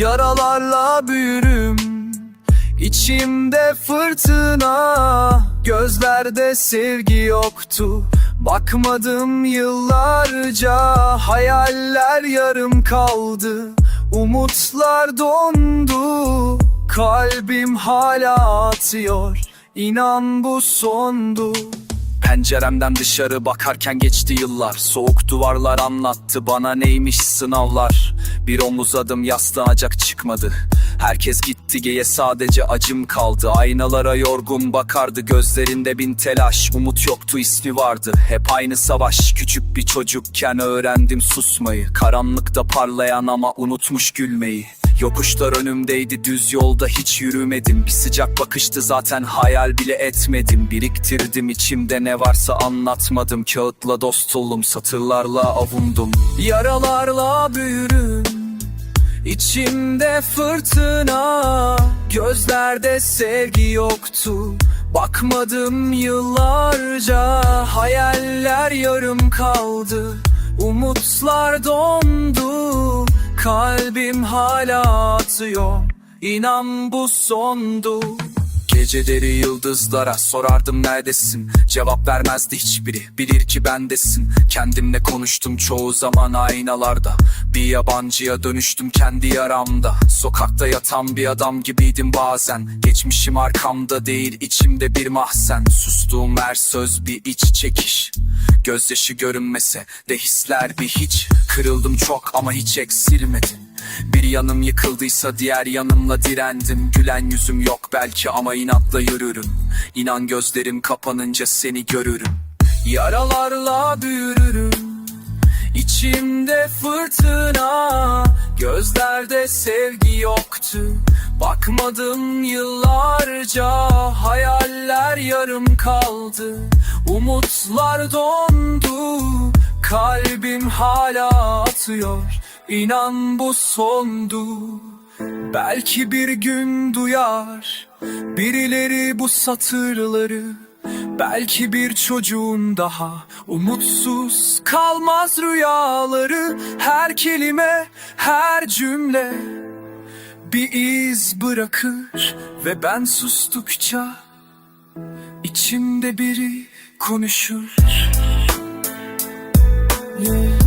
Yaralarla büyürüm. İçimde fırtına Gözlerde sevgi yoktu. Bakmadım yıllarca Hayaller yarım kaldı. Umutlar dondu Kalbim hala atıyor. İnan bu sondu Penceremden dışarı bakarken geçti yıllar. Soğuk duvarlar anlattı bana neymiş sınavlar. Bir omuz adım yaslanacak çıkmadı. Herkes gitti geye sadece acım kaldı. Aynalara yorgun bakardı gözlerinde bin telaş. Umut yoktu ismi vardı. Hep aynı savaş. Küçük bir çocukken öğrendim susmayı. Karanlıkta parlayan ama unutmuş gülmeyi Yokuşlar önümdeydi düz yolda hiç yürümedim. Bir sıcak bakıştı zaten hayal bile etmedim. Biriktirdim içimde ne varsa anlatmadım. Kağıtla dost oldum satırlarla avundum. Yaralarla büyürüm İçimde fırtına. Gözlerde sevgi yoktu Bakmadım yıllarca. Hayaller yarım kaldı Umutlar dondu Kalbim hala atıyor. İnan bu sondu. Geceleri yıldızlara sorardım neredesin? Cevap vermezdi hiçbiri. Bilir ki bendesin. Kendimle konuştum çoğu zaman aynalarda. Bir yabancıya dönüştüm kendi yaramda. Sokakta yatan bir adam gibiydim bazen. Geçmişim arkamda değil içimde bir mahzen. Sustuğum her söz bir iç çekiş. Gözyaşı görünmese de hisler bir hiç Kırıldım çok ama hiç eksilmedi. Bir yanım yıkıldıysa diğer yanımla direndim. Gülen yüzüm yok belki ama inatla yürürüm. İnan gözlerim kapanınca seni görürüm. Yaralarla büyürürüm. İçimde fırtına Gözlerde sevgi yoktu. Bakmadım yıllarca Hayaller yarım kaldı. Umutlar dondu Kalbim hala atıyor. İnan bu sondu. Belki bir gün duyar. Birileri bu satırları. Belki bir çocuğun daha. Umutsuz kalmaz rüyaları. Her kelime, her cümle Bir iz bırakır. Ve ben sustukça içimde biri konuşur. Mm-hmm.